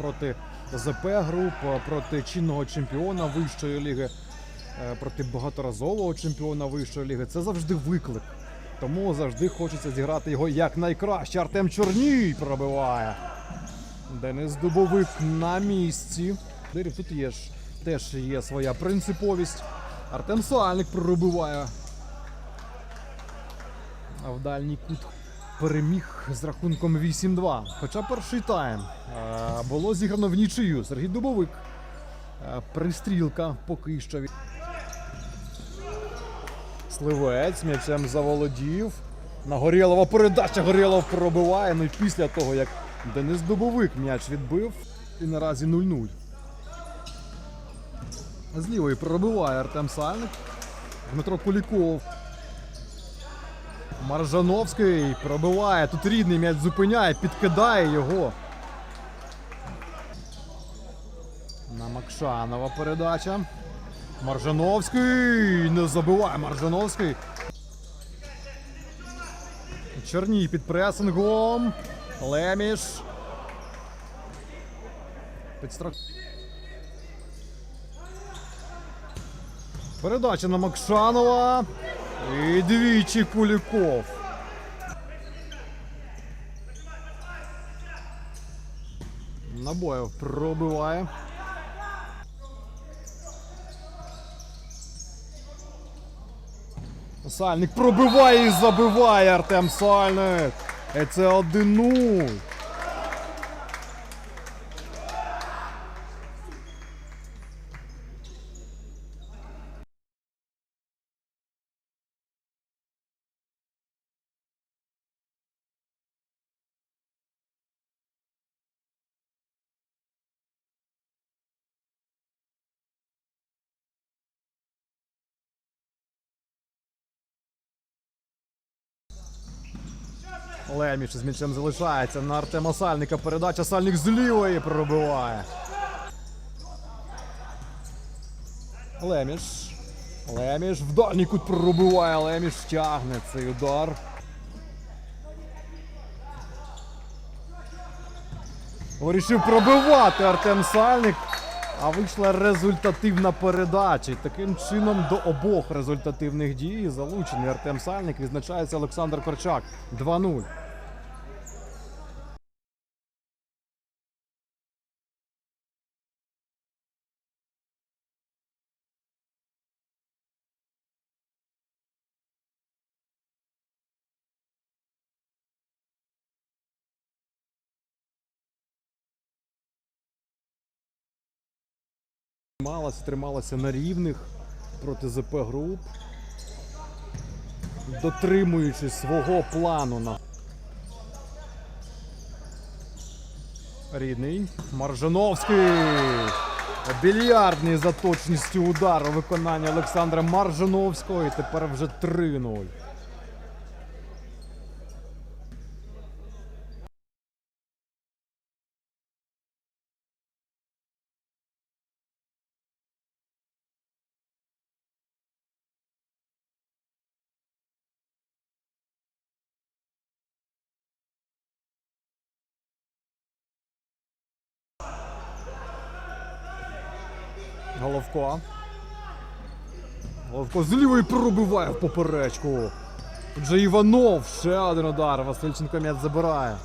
проти ЗП груп, проти чинного чемпіона вищої ліги, е, проти багаторазового чемпіона вищої ліги. Це завжди виклик. Тому завжди хочеться зіграти його якнайкраще. Артем Чорній пробиває. Денис Дубовик на місці. Тут є ж теж є своя принциповість. Артем Сальник пробиває. А в дальній кут переміг з рахунком 8-2. Хоча перший тайм е, було зіграно в нічию. Сергій Дубовик. Е, Пристрілка поки що. Сливець м'ячем заволодів. На Горєлова передача Горєлов пробиває. Ну і після того, як Денис Дубовик м'яч відбив. І наразі 0-0. З лівої пробиває Артем Сальник. Дмитро Куліков. Маржановський пробиває. Тут рідний м'яч зупиняє, підкидає його. На Макшанова передача. Маржановський не забиває Маржановський. Черній під пресингом. Леміш. Підстрах. Передача на Макшанова. І двічі Куліков. Набоєв пробиває. Сальник пробиває і забиває Артем Сальник. І це 1-0. Леміш з м'ячем залишається на Артема Сальника. Передача Сальник з лівої пробиває. Леміш. Леміш в дальній кут пробиває. Леміш тягне цей удар. Вирішив пробивати Артем Сальник. А вийшла результативна передача. Таким чином до обох результативних дій залучений Артем Сальник відзначається Олександр Корчак 2-0. Трималася, трималася на рівних проти ЗП груп, дотримуючись свого плану на рідний Маржановський. Більярдний за точністю удару виконання Олександра Маржановського. І тепер вже 3-0. Головко. Головко з лівої пробиває в поперечку. Тут Іванов, ще один удар. Васильченко м'яч забирає.